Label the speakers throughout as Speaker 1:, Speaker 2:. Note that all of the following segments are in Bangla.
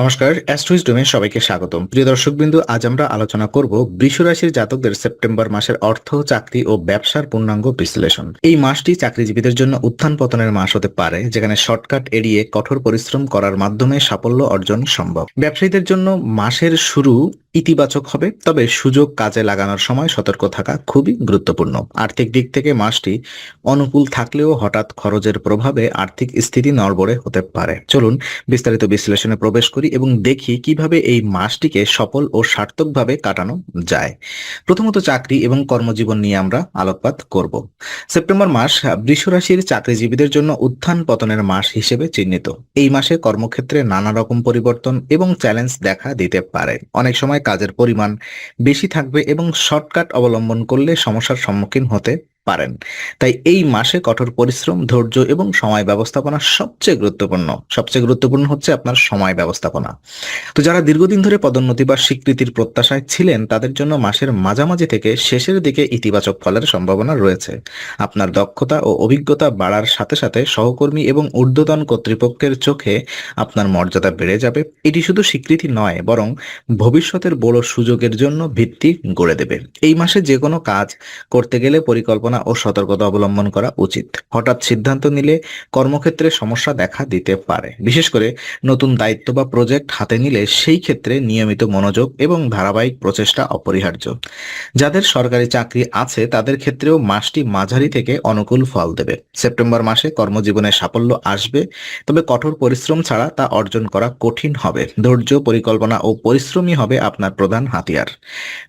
Speaker 1: নমস্কার অ্যাস্ট্রোইস ডোমে সবাইকে স্বাগতম। প্রিয় দর্শকবিন্দু, আজ আমরা আলোচনা করব বৃষ রাশির জাতকদের সেপ্টেম্বর মাসের অর্থ, চাকরি ও ব্যবসার পূর্ণাঙ্গ বিশ্লেষণ। এই মাসটি চাকরিজীবীদের জন্য উত্থান পতনের মাস হতে পারে, যেখানে শর্টকাট এড়িয়ে কঠোর পরিশ্রম করার মাধ্যমে সাফল্য অর্জন সম্ভব। ব্যবসায়ীদের জন্য মাসের শুরু ইতিবাচক হবে, তবে সুযোগ কাজে লাগানোর সময় সতর্ক থাকা খুবই গুরুত্বপূর্ণ। আর্থিক দিক থেকে মাসটি অনুকূল থাকলেও হঠাৎ খরচের প্রভাবে আর্থিক স্থিতি নড়বড়ে হতে পারে। চলুন বিস্তারিত বিশ্লেষণে প্রবেশ করি এবং দেখি কীভাবে এই মাসটিকে সফল ও সার্থকভাবে কাটানো যায়। প্রথমত চাকরি এবং কর্মজীবন নিয়ে আমরা আলোকপাত করব। সেপ্টেম্বর মাস বৃষ রাশির চাকরিজীবীদের জন্য উত্থান পতনের মাস হিসেবে চিহ্নিত। এই মাসে কর্মক্ষেত্রে নানা রকম পরিবর্তন এবং চ্যালেঞ্জ দেখা দিতে পারে। অনেক সময় কাজের পরিমাণ বেশি থাকবে এবং শর্টকাট অবলম্বন করলে সমস্যার সম্মুখীন হতে পারেন। তাই এই মাসে কঠোর পরিশ্রম, ধৈর্য এবং সময় ব্যবস্থাপনা সবচেয়ে গুরুত্বপূর্ণ। সবচেয়ে গুরুত্বপূর্ণ হচ্ছে আপনার সময় ব্যবস্থাপনা। তো যারা দীর্ঘদিন ধরে পদোন্নতি বা স্বীকৃতির প্রত্যাশায় ছিলেন, তাদের জন্য মাসের মাঝামাঝি থেকে শেষের দিকে ইতিবাচক ফলের সম্ভাবনা রয়েছে। আপনার দক্ষতা ও অভিজ্ঞতা বাড়ার সাথে সাথে সহকর্মী এবং ঊর্ধ্বতন কর্তৃপক্ষের চোখে আপনার মর্যাদা বেড়ে যাবে। এটি শুধু স্বীকৃতি নয়, বরং ভবিষ্যতের বড় সুযোগের জন্য ভিত্তি গড়ে দেবে। এই মাসে যে কোনো কাজ করতে গেলে পরিকল্পনা ও সতর্কতা অবলম্বন করা উচিত। হঠাৎ সিদ্ধান্ত নিলে কর্মক্ষেত্রে সমস্যা দেখা দিতে পারে। বিশেষ করে নতুন দায়িত্ব বা প্রজেক্ট হাতে নিলে সেই ক্ষেত্রে নিয়মিত মনোযোগ এবং ধারাবাহিক প্রচেষ্টা অপরিহার্য। যাদের সরকারি চাকরি আছে, তাদের ক্ষেত্রেও মাসটি মাঝারি থেকে অনুকূল ফল দেবে। সেপ্টেম্বর মাসে কর্মজীবনে সাফল্য আসবে, তবে কঠোর পরিশ্রম ছাড়া তা অর্জন করা কঠিন হবে। ধৈর্য, পরিকল্পনা ও পরিশ্রমই হবে আপনার প্রধান হাতিয়ার।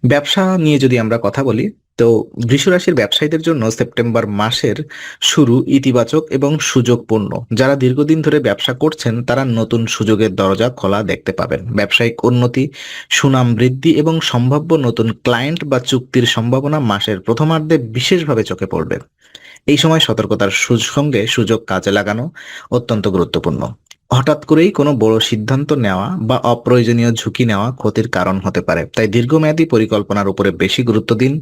Speaker 1: ব্যবসা নিয়ে যদি আমরা কথা বলি তো রাশির ব্যবসায়ীদের জন্য সেপ্টেম্বর মাসের শুরু ইতিবাচক এবং সুযোগপূর্ণ। যারা দীর্ঘদিন ধরে ব্যবসা করছেন, তারা নতুন সুযোগের দরজা খোলা দেখতে পাবেন। ব্যবসায়িক উন্নতি, সুনাম বৃদ্ধি এবং সম্ভাব্য নতুন ক্লায়েন্ট বা চুক্তির সম্ভাবনা মাসের প্রথমার্ধে বিশেষভাবে চোখে পড়বে। এই সময় সতর্কতার সঙ্গে সুযোগ কাজে লাগানো অত্যন্ত গুরুত্বপূর্ণ। হঠাৎ করেই কোনো বড় সিদ্ধান্ত নেওয়া বা অপ্রয়োজনীয় ঝুঁকি নেওয়া ক্ষতির কারণ হতে পারে। তাই দীর্ঘমেয়াদী পরিকল্পনার উপরে বেশি গুরুত্ব দিন।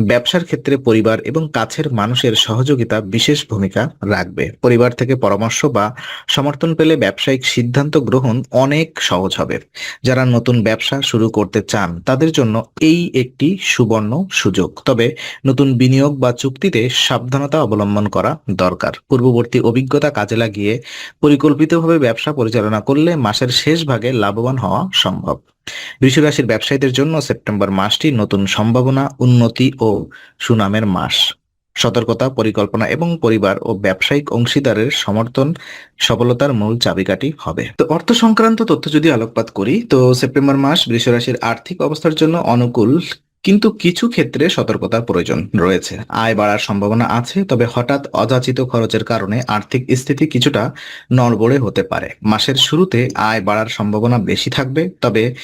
Speaker 1: ব্যবসার ক্ষেত্রে পরিবার এবং কাছের মানুষের সহযোগিতা বিশেষ ভূমিকা রাখবে। পরিবার থেকে পরামর্শ বা সমর্থন পেলে ব্যবসায়িক সিদ্ধান্ত গ্রহণ অনেক সহজ হবে। যারা নতুন ব্যবসা শুরু করতে চান, তাদের জন্য এই একটি সুবর্ণ সুযোগ। তবে নতুন বিনিয়োগ বা চুক্তিতে সাবধানতা অবলম্বন করা দরকার। পূর্ববর্তী অভিজ্ঞতা কাজে লাগিয়ে পরিকল্পিতভাবে ব্যবসা পরিচালনা করলে মাসের শেষ ভাগে লাভবান হওয়া সম্ভব। বৃষ রাশির ব্যবসায়ীদের জন্য সেপ্টেম্বর মাসটি নতুন সম্ভাবনা, উন্নতি ও সুনামের মাস। সতর্কতা, পরিকল্পনা এবং পরিবার ও ব্যবসায়িক অংশীদারের সমর্থন, সফলতার মূল চাবিকাঠি হবে। তো অর্থ সংক্রান্ত তথ্য যদি আলোকপাত করি, তো সেপ্টেম্বর মাস বৃষ রাশির আর্থিক অবস্থার জন্য অনুকূল কিন্তু কিছু ক্ষেত্রে সতর্কতার প্রয়োজন রয়েছে। আয় বাড়ার সম্ভাবনা আছে, তবে হঠাৎ অযাচিত খরচের কারণে আর্থিক স্থিতি কিছুটা নড়বড়ে হতে পারে। মাসের শুরুতে আয় বাড়ার সম্ভাবনা বেশি থাকবে, তবে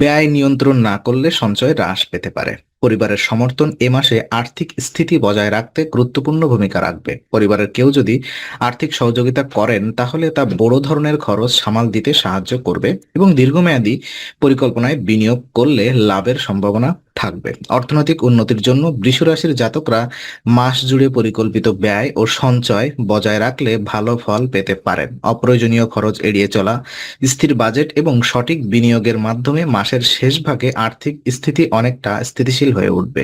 Speaker 1: ব্যয় নিয়ন্ত্রণ না করলে সঞ্চয় হ্রাস পেতে পারে। পরিবারের সমর্থন এ মাসে আর্থিক স্থিতি বজায় রাখতে গুরুত্বপূর্ণ ভূমিকা রাখবে। পরিবারের কেউ যদি আর্থিক সহযোগিতা করেন, তাহলে তা বড় ধরনের খরচ সামাল দিতে সাহায্য করবে এবং দীর্ঘমেয়াদী পরিকল্পনায় বিনিয়োগ করলে লাভের সম্ভাবনা থাকবে। অর্থনৈতিক উন্নতির জন্য বৃষ রাশির জাতকরা মাস জুড়ে পরিকল্পিত ব্যয় ও সঞ্চয় বজায় রাখলে ভালো ফল পেতে পারেন। অপ্রয়োজনীয় খরচ এড়িয়ে চলা, স্থির বাজেট এবং সঠিক বিনিয়োগের মাধ্যমে মাসের শেষ ভাগে আর্থিক স্থিতি অনেকটা স্থিতিশীল হয়ে উঠবে।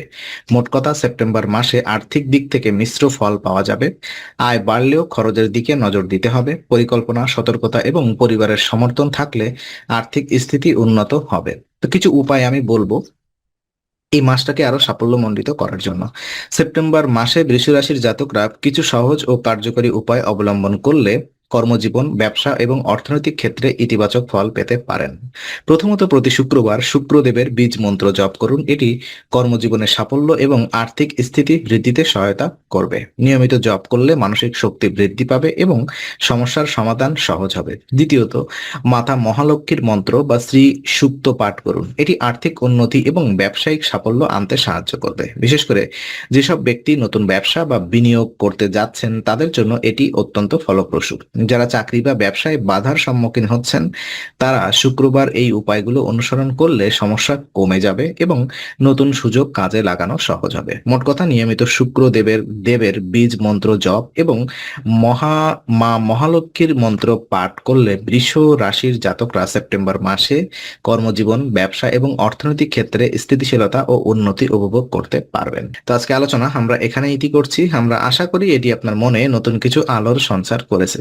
Speaker 1: মোট কথা, সেপ্টেম্বর মাসে আর্থিক দিক থেকে মিশ্র ফল পাওয়া যাবে। আয় বাড়লেও খরচের দিকে নজর দিতে হবে। পরিকল্পনা, সতর্কতা এবং পরিবারের সমর্থন থাকলে আর্থিক স্থিতি উন্নত হবে। তো কিছু উপায় আমি বলব। এই মাসটাকে আরও সাফল্যমণ্ডিত করার জন্য। সেপ্টেম্বর মাসে বৃষ রাশির জাতকরা কিছু সহজ ও কার্যকরী উপায় অবলম্বন করলে কর্মজীবন, ব্যবসা এবং অর্থনৈতিক ক্ষেত্রে ইতিবাচক ফল পেতে পারেন। প্রথমত প্রতি শুক্রবার শুক্রদেবের বীজ মন্ত্র জপ করুন। এটি কর্মজীবনে সাফল্য এবং আর্থিক স্থিতি বৃদ্ধিতে সহায়তা করবে। নিয়মিত জপ করলে মানসিক শক্তি বৃদ্ধি পাবে এবং সমস্যার সমাধান সহজ হবে। দ্বিতীয়ত, মাতা মহালক্ষ্মীর মন্ত্র বা শ্রী সুক্ত পাঠ করুন। এটি আর্থিক উন্নতি এবং ব্যবসায়িক সাফল্য আনতে সাহায্য করবে। বিশেষ করে যেসব ব্যক্তি নতুন ব্যবসা বা বিনিয়োগ করতে যাচ্ছেন, তাদের জন্য এটি অত্যন্ত ফলপ্রসূ। যারা চাকরি বা ব্যবসায় বাধার সম্মুখীন হচ্ছেন, তারা শুক্রবার এই উপায়গুলো অনুসরণ করলে সমস্যা কমে যাবে এবং নতুন সুযোগ কাজে লাগানো সহজ হবে। মোট কথা, নিয়মিত শুক্র দেবের দেবের বীজ মন্ত্র জপ এবং মহা, মা মহালক্ষ্মীর মন্ত্র পাঠ করলে বৃষ রাশির জাতকরা সেপ্টেম্বর মাসে কর্মজীবন, ব্যবসা এবং অর্থনৈতিক ক্ষেত্রে স্থিতিশীলতা ও উন্নতি উপভোগ করতে পারবেন। তো আজকে আলোচনা, আমরা এখানে ইতি করছি। আমরা আশা করি এটি আপনার মনে নতুন কিছু আলোর সঞ্চার করেছে।